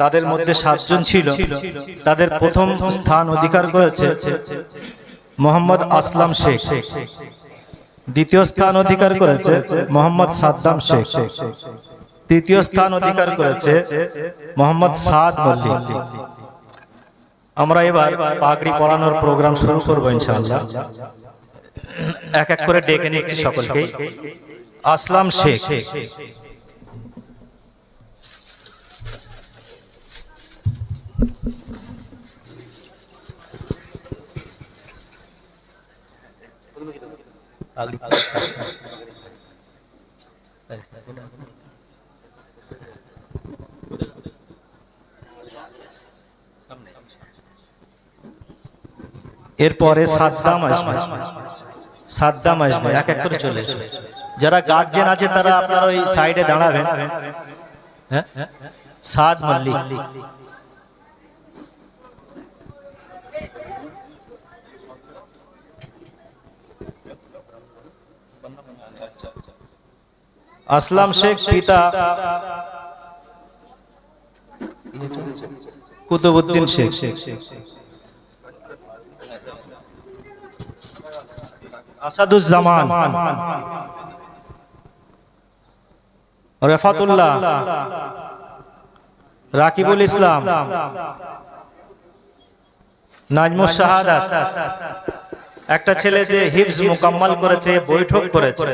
তাদের মধ্যে সাতজন ছিল। তাদের প্রথম স্থান অধিকার করেছে মোহাম্মদ আসলাম শেখ। দ্বিতীয় স্থান অধিকার করেছে মোহাম্মদ সাদ্দাম শেখ। তৃতীয় স্থান অধিকার করেছে মোহাম্মদ সাদ মল্লিক আমরা এবার পাগড়ি পরানোর প্রোগ্রাম শুরু করব ইনশাআল্লাহ। এক এক করে ডেকে নিচ্ছি সকলকে আসলাম শেখ। এরপরে সাদ্দাম আসবে। সাদ্দাম আসবে, এক এক করে চলে এসো। যারা গার্জেন আছে, তারা আপনার ওই সাইডে দাঁড়াবেন। হ্যাঁ? সাদ মল্লিক। আসলাম শেখ পিতা। কুতুবুদ্দিন শেখ। আসাদুজ্জামান। রেফাতুল্লাহ। রাকিবুল ইসলাম। নাজমুস শাহাদাত। একটা ছেলে যে হিফজ মোকাম্মল করেছে বৈঠক করেছে।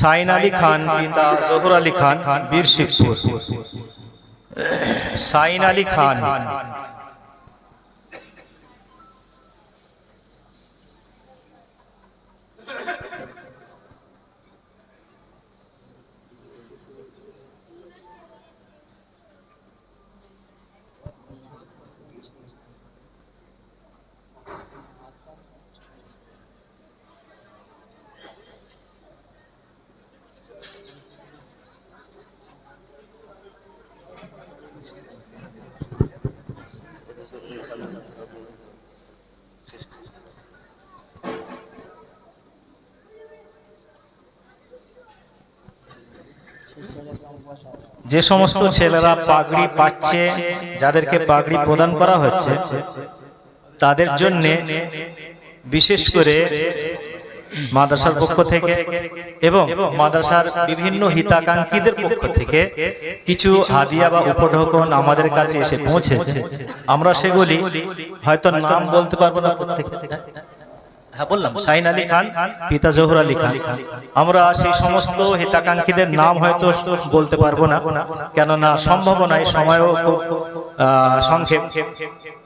সাইন আলী খান পিতা জহুর আলী খান বীর শিবপুর সাইন আলী খান। যে সমস্ত ছেলেরা পাগড়ি পাচ্ছে যাদেরকে পাগড়ি প্রদান করা হচ্ছে তাদের জন্য বিশেষ করে মাদ্রাসার পক্ষ থেকে এবং মাদ্রাসার বিভিন্ন হিতাকাঙ্ক্ষীদের পক্ষ থেকে কিছু হাদিয়া বা উপঢকন আমাদের কাছে এসে পৌঁছেছে। আমরা সেগুলি হয়তো নাম বলতে পারব না প্রত্যেকে হ্যাঁ বললাম সাইন আলী খান পিতা জহুর আলী খান। আমরা সেই সমস্ত হিতাকাঙ্ক্ষীদের নাম হয়তো বলতে পারব না কেননা সম্ভব নয় সময়ও খুব সংক্ষেপ।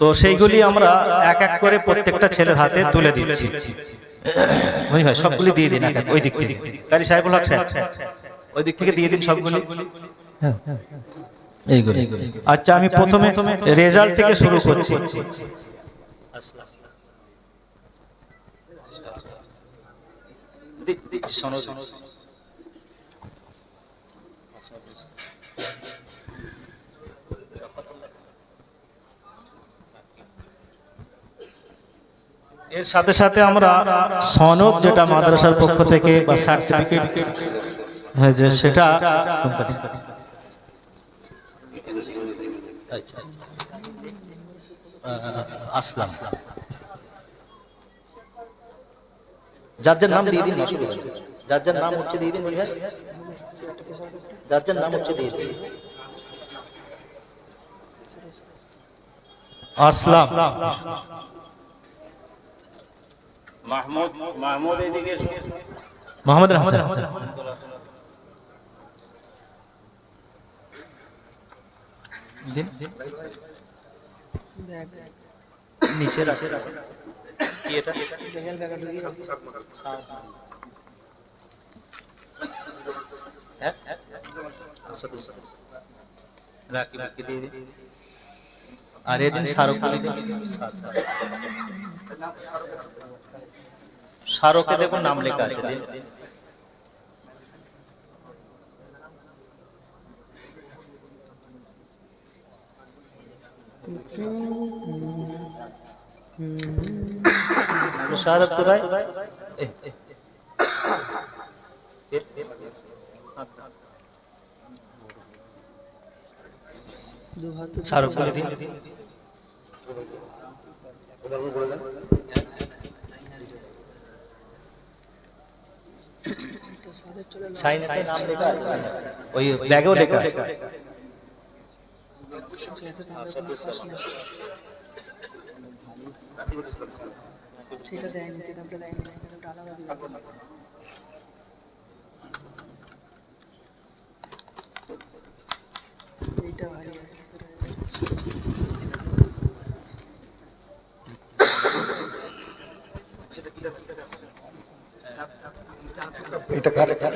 তো সেইগুলি আমরা এক এক করে প্রত্যেকটা ছেলের হাতে তুলে দিচ্ছি। ভাই সবগুলি দিয়ে দিন এক ওই দিক থেকে। গাড়ি সাহেবুল হক সাহেব ওই দিক থেকে দিয়ে দিন সবগুলি। হ্যাঁ, এইগুলি। আচ্ছা আমি প্রথমে রেজাল্ট থেকে শুরু করছি। এর সাথে সাথে আমরা সনদ যেটা মাদ্রাসার পক্ষ থেকে বা সার্টিফিকেট হ্যাঁ যে সেটা আচ্ছা, আচ্ছা। আসলাম। যার যার নাম দিয়ে দিন অসুবিধা নেই। যার যার নাম হচ্ছে দিয়ে দিন বলি হ্যাঁ যার যার নাম হচ্ছে দিয়ে দিন। আসলাম। মাহমুদ মাহমুদ এদিকে এসো। মোহাম্মদ হাসান। দিন। নিচে রাখে। হ্যাঁ? আর এদিন। স্মারকে দেখুন নাম লেখা আছে দিন। শাহাদাত কোথায়। শাহরুখ বলে দিন। সাইন নাম লেখা ওই ব্যাগেও লেখা আছে। সেটা দেয়নি কিতাবটা দেয়নি কিতাবটা আলাদা দিবে। এইটা ভারী আছে এটা কার কার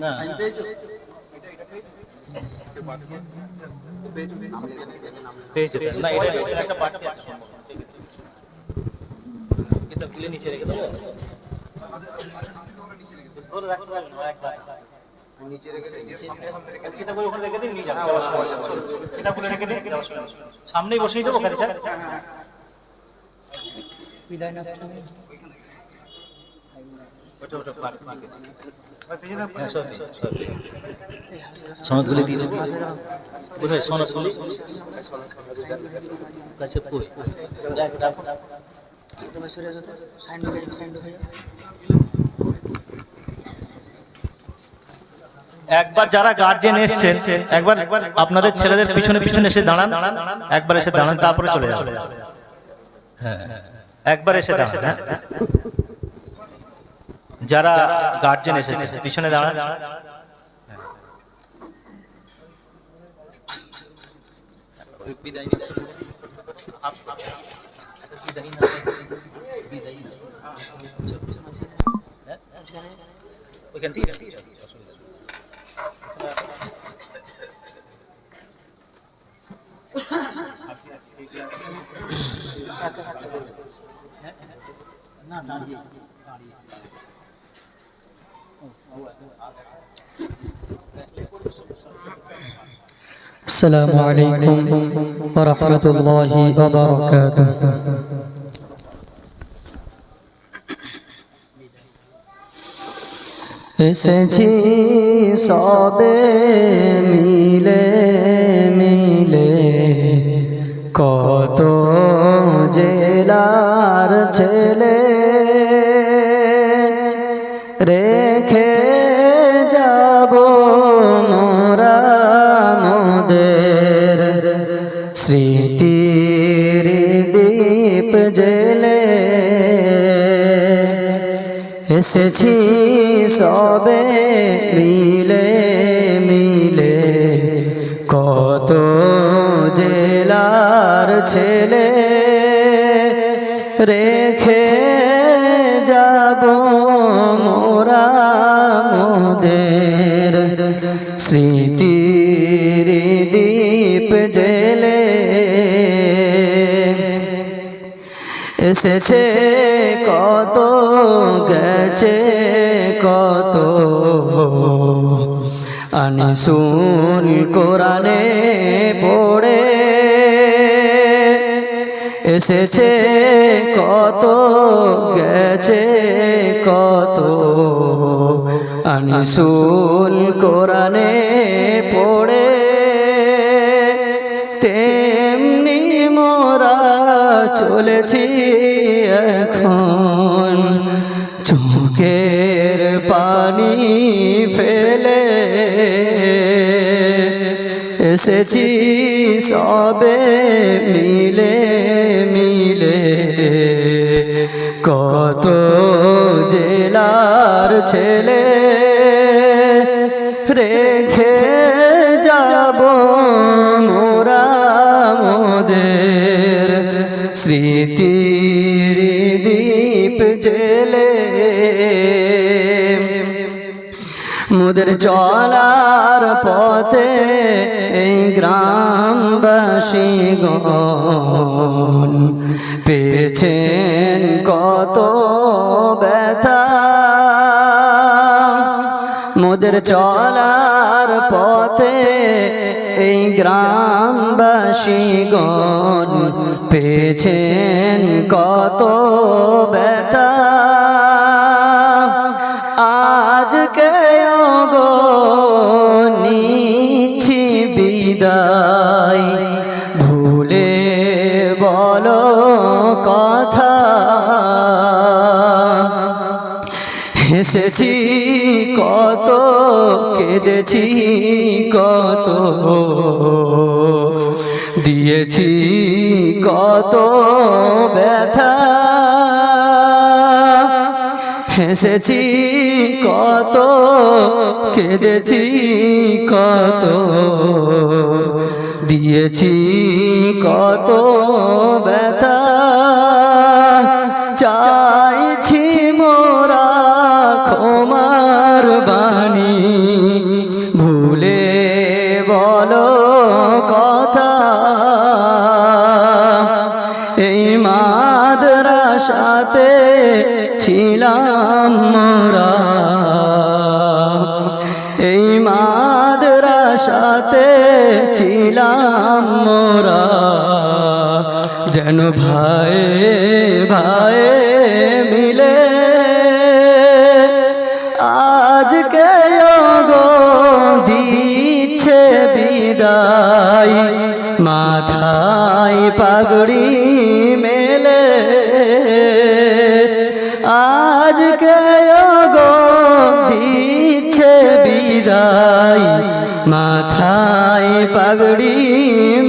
না পেয়েছে তো। না এটা এটা একটা পার্টি আছে সম্ভবত। এটা খুলে নিচে রেখে দেবো ধরে রাখতে পারবেন না, একবার। কিতাবগুলো ওখানে রেখে দিন, নিয়ে যান, যাওয়ার সময়। কিতাবগুলো রেখে দিন, যাওয়ার সময়। সামনেই বসিয়ে দেবো বিদায় না হ্যাঁ সনদগুলি দিয়ে দেবো। কোথায় সনদগুলি? কাছে সাইন সাইন একবার যারা গার্জেন এসছেন, একবার আপনাদের ছেলেদের পিছনে পিছনে এসে দাঁড়ান, একবার এসে দাঁড়ান, তারপরে চলে যান হ্যাঁ একবার এসে দাঁড়ান হ্যাঁ যারা গার্জেন এসেছে পিছনে দাঁড়ান। হ্যাঁ? ওইখান থেকে না দাঁড়িয়ে দাঁড়িয়ে السلام عليكم ورحمة الله وبركاته এসেছি সবে মিলে মিলে কত জেলার ছেলে রেখে যাব মোরা স্মৃতির দীপ জেলে এসেছি সবে মিলে মিলে। কত জেলার ছেলে রেখে যাব মোরা মোদের। স্মৃতির দীপ জেলে এসেছে কত, গেছে কত। আনি শুন কোরআনে পড়ে এসেছে, কত গেছে, কত। আনি শুন কোরআনে পড়ে, তেমনি মোরা চলেছি এখন। চোখের পানি ফেলে এসেছি সবে মিলে। কত জেলার ছেলে রেখে মোদের চলার পথে এই গ্রামবাসী গণ পেয়েছেন কত ব্যথা। মোদের চলার পথে এই গ্রামবাসী গণ পেয়েছেন কত ব্যথা। বিদায়। ভুলে বলো কথা। হেসেছি কত কেঁদেছি কত। দিয়েছি কত ব্যথা। হেসেছি কত, কেঁদেছি কত, দিয়েছি কত ব্যথা, চাইছি মোরা ক্ষমার বাণী। ভুলে বলো কথা, এই মাদ্রাসাতে ছিলাম। যেন ভাই ভাই মিলে। আজকে গো দিচ্ছে বিদায়, মাথায় পাগড়ি মেলে। আজকে গো দিচ্ছে বিদায়, মাথায় পাগড়ি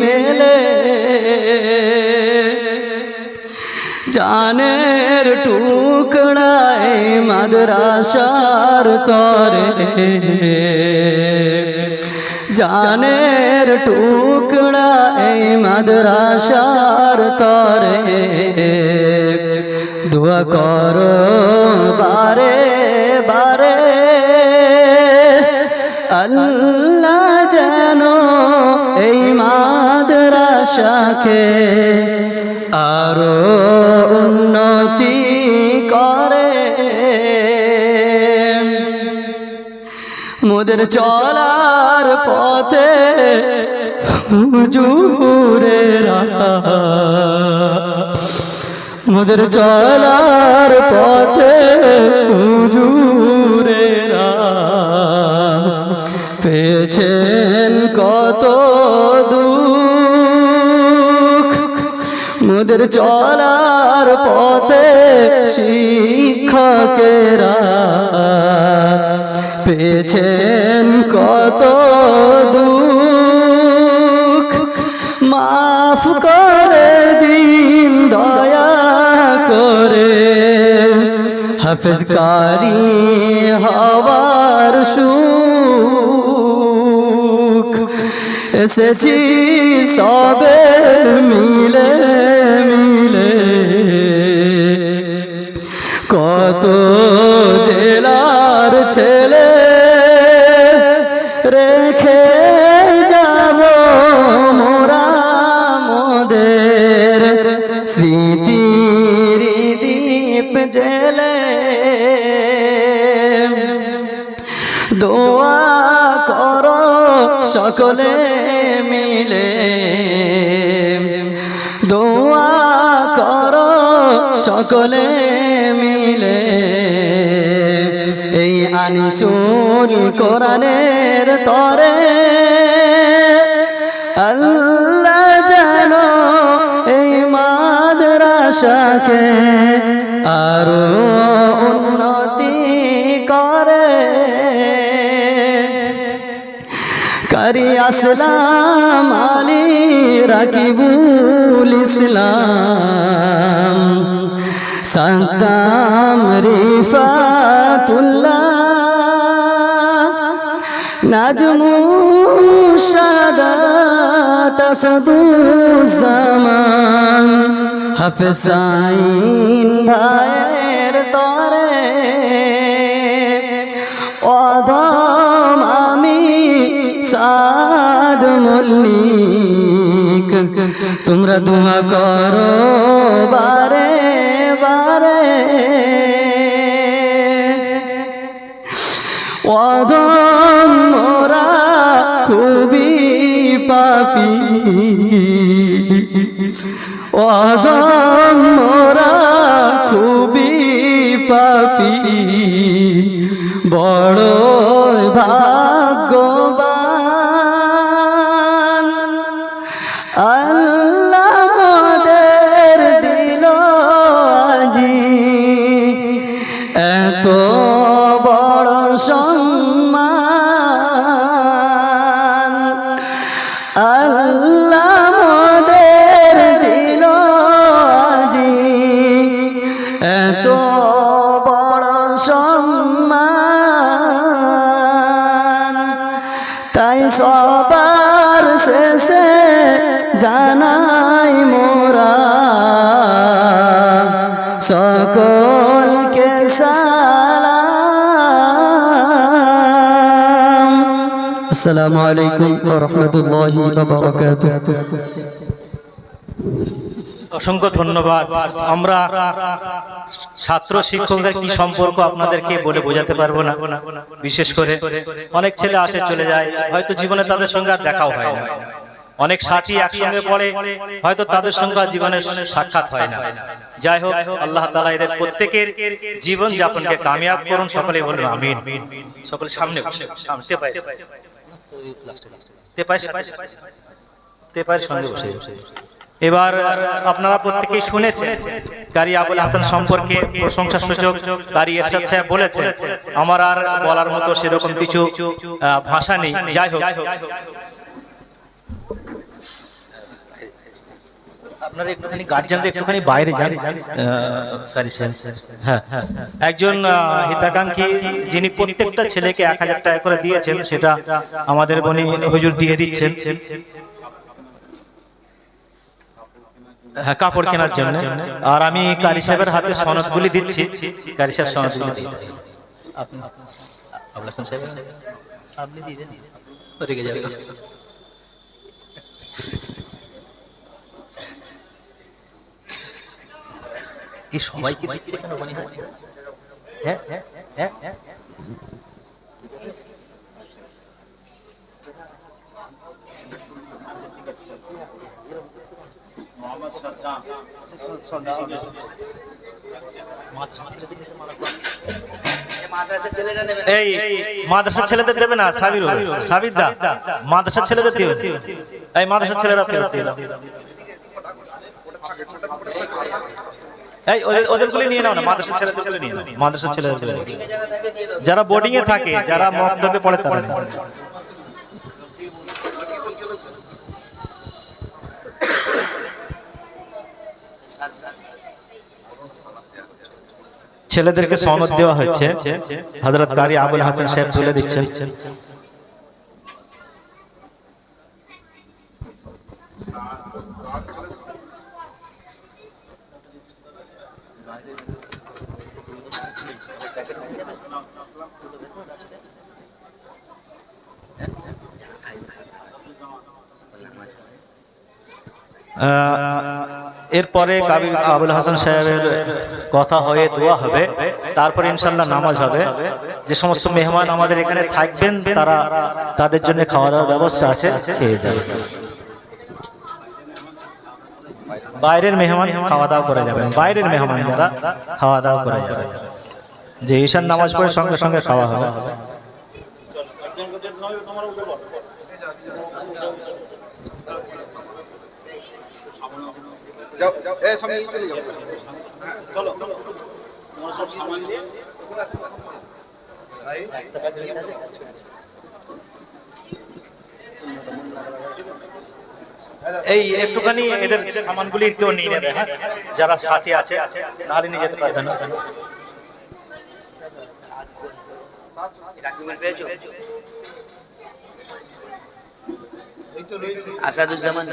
মেলে। জানের টুকড়ায় মাদ্রাসার তরে জানের টুকড়ায় মাদ্রাসার তরে দোয়া করো বারে বারে। আল্লাহ যেন এই মাদ্রাসাকে আরও মোদের চলার পথে হুজুরেরা মোদের চলার পথে হুজুরেরা পেয়েছেন কত দুঃখ। মোদের চলার পথে শিক্ষকেরা পেয়েছেন কত দুঃখ। মাফ করে দিন, দয়া করে। হাফেজ কারি হওয়ার সুখ। এসেছি সবে মিলে সকলে মিলে। দোয়া করো সকলে মিলে। এই আনি আনিসুল কোরআনের তরে আল্লাহ যেন এই মাদ্রাসাকে আরও উন্নতি কারি আসলাম আলী রাকিবুল ইসলাম। সাদ্দাম রিফাতুল্লাহ নাজমু সাদাত সদুজ্জামান হাফসাইন ভাইয়ের তরে সাদ মল্লিক তোমরা দোয়া করো বারে বারে। অধম মোরা খুবই পাপি। অধম মোরা এত বড় সম্মান। তাই সবার শেষে জানাই মোরা। সকলকে সালাম। আসসালামু আলাইকুম ওয়া রাহমাতুল্লাহি ওয়া বারাকাতুহু। অসংখ্য ধন্যবাদ। আমরা ছাত্র শিক্ষকদের কি সম্পর্ক আপনাদেরকে বলে বোঝাতে পারব না? বিশেষ করে অনেক ছেলে আসে, চলে যায়, হয়তো জীবনে তাদের সঙ্গে আর দেখাও হয় না। অনেক সাথী একসঙ্গে পড়ে, হয়তো তাদের সঙ্গে জীবনের সাক্ষাৎ হয় না। যাই হোক, আল্লাহ তালা এদের প্রত্যেকের জীবন যাপনকে কামিয়াব করুন সকলে বলুন আমিন। সকলে সামনে তেপায় সঙ্গে বসে। এবার আপনারা প্রত্যেকেই শুনেছেন কারি আবুল হাসান সম্পর্কে প্রশংসা সূচক কারি এরশাদ সাহেব বলেছেন আমার আর বলার মতো সেরকম কিছু ভাষা নেই। যাই হোক। আপনারা একটুখানি গার্জিয়ানরা একটুখানি বাইরে যান। হ্যাঁ। একজন হিতাকাঙ্ক্ষী যিনি প্রত্যেকটা ছেলেকে এক হাজার টাকা করে দিয়েছেন সেটা আমাদের বনি হুজুর দিয়ে দিচ্ছেন হ্যাঁ কাপড় কেনার জন্য। আর আমি কারি সাহেবের হাতে সনদগুলি দিচ্ছি। কারি সাহেব সনদগুলি দিয়ে আপনি আবুল হাসান সাহেব আপনি দিয়ে দেন রেগে যাবে এই সবাইকে দিচ্ছে কেন? মনে হয় হ্যাঁ হ্যাঁ হ্যাঁ হ্যাঁ মোহাম্মদ সজ্জান এই, মাদ্রাসার ছেলেদের দেবে না সাবির সাবির দা মাদ্রাসার ছেলেদের দিবে। এই, মাদ্রাসার ছেলেরা ফেরত দিয়ে দাও। এই, ওদের ওদেরগুলি নিয়ে নাও না, মাদ্রাসার ছেলেদেরগুলি নিয়ে নাও। মাদ্রাসার ছেলেদের যারা বোর্ডিং এ থাকে, যারা মক্তবে পড়ে তারা ছেলেদেরকে সনদ দেওয়া হচ্ছে। হযরত কারি আবুল হাসান সাহেব তুলে দিচ্ছেন। আহ, এরপরে আবুল হাসান সাহেবের কথা হয়ে দোয়া হবে। তারপরে ইনশাল্লাহ নামাজ হবে। যে সমস্ত মেহমান আমাদের এখানে থাকবেন, তারা তাদের জন্য খাওয়া দাওয়ার ব্যবস্থা আছে, খেয়ে যাবে। বাইরের মেহমান খাওয়া দাওয়া করে যাবেন। বাইরের মেহমান যারা খাওয়া দাওয়া করে যাবেন। যে ঈশান নামাজ পড়ে সঙ্গে সঙ্গে খাওয়া হবে। যাও যাও। এ সামনে চলে যাও। চলো। তোমরা সব সামান দিয়ে। এই একটুখানি এদের সামানগুলি কেউ নিয়ে নেবে হ্যাঁ? যারা সাথে আছে নাহলে নিয়ে যেতে পারবে না। আসাদুজ্জামান।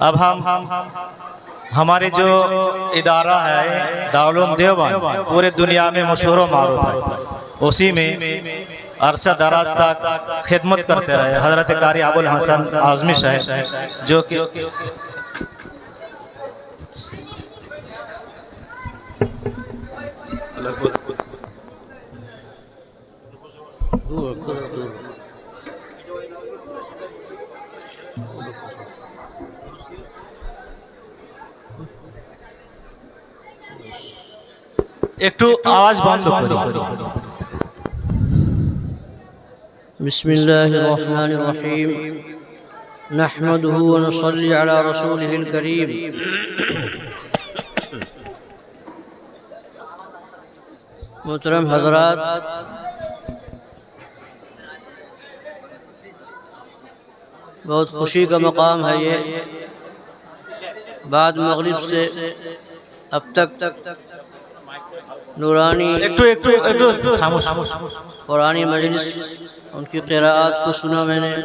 اب ہم ہمارے جو ادارہ ہے دارالعلوم دیوبند پورے دنیا میں مشہور و معروف ہے اسی میں عرصہ دراز تک خدمت کرتے رہے۔ حضرت کاری ابو الحسن آزمش ہے جو کہ ایک একটু আওয়াজ বন্ধ করো بسم الله الرحمن الرحيم. نحمده ونصلي على رسوله الكريم. محترم حضرات بہت خوشی کا مقام ہے یہ۔ بعد مغرب سے اب تک نورانی قرآنی مجلس ان کی قراءات کو سنا میں نے۔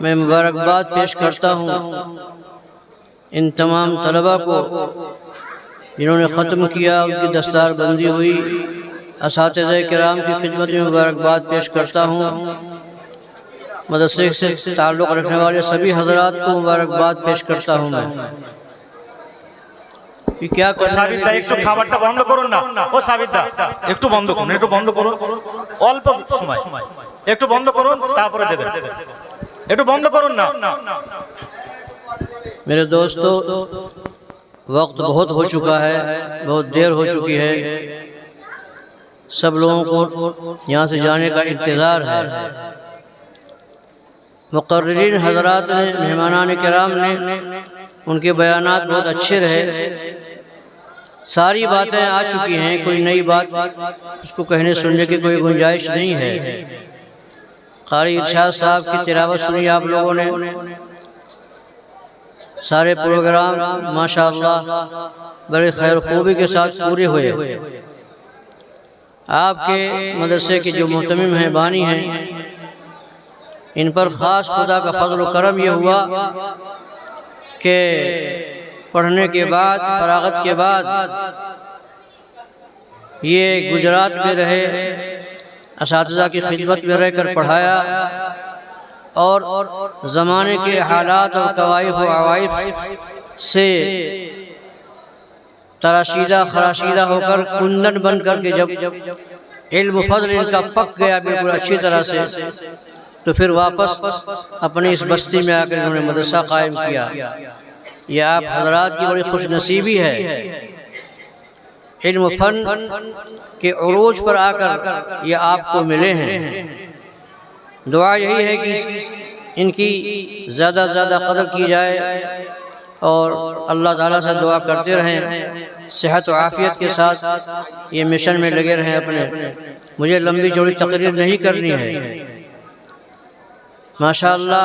میں مبارکباد پیش کرتا ہوں۔ ان تمام طلبہ کو جنہوں نے ختم کیا، ان کی دستار بندی ہوئی۔ اساتذہ کرام کی خدمت میں مبارکباد پیش کرتا ہوں۔ مدرسے سے تعلق رکھنے والے سبھی حضرات کو مبارکباد پیش کرتا ہوں میں۔ میرے دوستو وقت بہت ہو چکا ہے بہت دیر ہو چکی ہے۔ سب لوگوں کو یہاں سے جانے کا انتظار ہے۔ مقررین حضرات نے مہمانان کرام نے ان کے بیانات بہت اچھے رہے۔ ساری باتیں آ چکی ہیں کوئی نئی بات اس کو کہنے سننے کی کوئی گنجائش نہیں ہے۔ قاری ارشاد صاحب کی تلاوت سنی آپ لوگوں نے۔ سارے پروگرام ماشاءاللہ بڑے خیر خوبی کے ساتھ پورے ہوئے۔ آپ کے مدرسے کے جو محتمم ہیں بانی ہیں ان پر خاص خدا کا فضل و کرم یہ ہوا کہ پڑھنے کے بعد فراغت کے بعد یہ گجرات میں رہے اساتذہ کی خدمت میں رہ کر پڑھایا اور زمانے کے حالات اور طوائف و عوائف سے تراشیدہ خراشیدہ ہو کر کندن بن کر کے جب علم و فضل ان کا پک گیا بالکل اچھی طرح سے تو پھر واپس اپنی اس بستی میں آ کر انہوں نے مدرسہ قائم کیا۔ یہ آپ حضرات کی بڑی خوش نصیبی ہے۔ علم فن کے عروج پر آ کر یہ آپ کو ملے ہیں۔ دعا یہی ہے کہ ان کی زیادہ زیادہ قدر کی جائے اور اللہ تعالیٰ سے دعا کرتے رہیں۔ صحت و عافیت کے ساتھ یہ مشن میں لگے رہیں اپنے۔ مجھے لمبی چوڑی تقریر نہیں کرنی ہے۔ ماشاءاللہ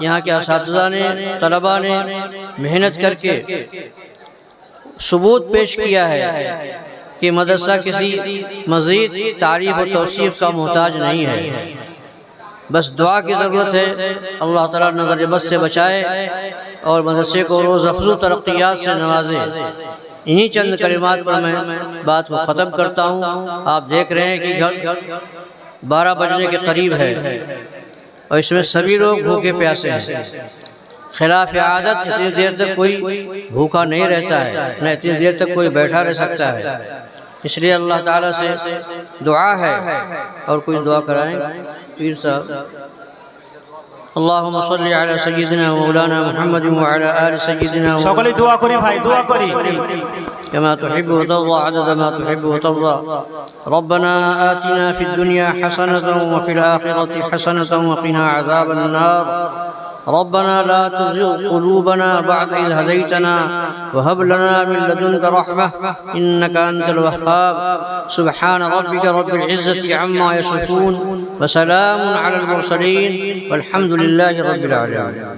یہاں کے اساتذہ نے طلباء نے محنت کر کے ثبوت پیش کیا ہے کہ مدرسہ کسی مزید تعریف و توصیف کا محتاج نہیں ہے۔ بس دعا کی ضرورت ہے اللہ تعالیٰ نظر بس سے بچائے اور مدرسے کو روز افزو ترقیات سے نوازے۔ انہی چند کلمات پر میں بات کو ختم کرتا ہوں۔ آپ دیکھ رہے ہیں کہ گھر بارہ بجنے کے قریب ہے۔ اور اس میں سبھی لوگ بھوکے پیاسے ہیں۔ خلاف عادت اتنی دیر تک کوئی بھوکا نہیں رہتا ہے، نہ اتنی دیر تک کوئی بیٹھا رہ سکتا ہے۔ اس لیے اللہ تعالیٰ سے دعا ہے اور کوئی دعا کرائیں۔ پیر صاحب اللهم صل على سيدنا ومولانا محمد وعلى آل سيدنا সকলেই দোয়া করি ভাই দোয়া করি كما تحب وترضى عدد ما تحب وترضى ربنا آتنا في الدنيا حسنة وفي الآخرة حسنة وقنا عذاب النار ربنا لا تزغ قلوبنا بعد إذ هديتنا وهب لنا من لدنك رحمة إنك أنت الوهاب. سبحان ربك رب العزة عما يصفون وسلام على المرسلين والحمد لله رب العالمين.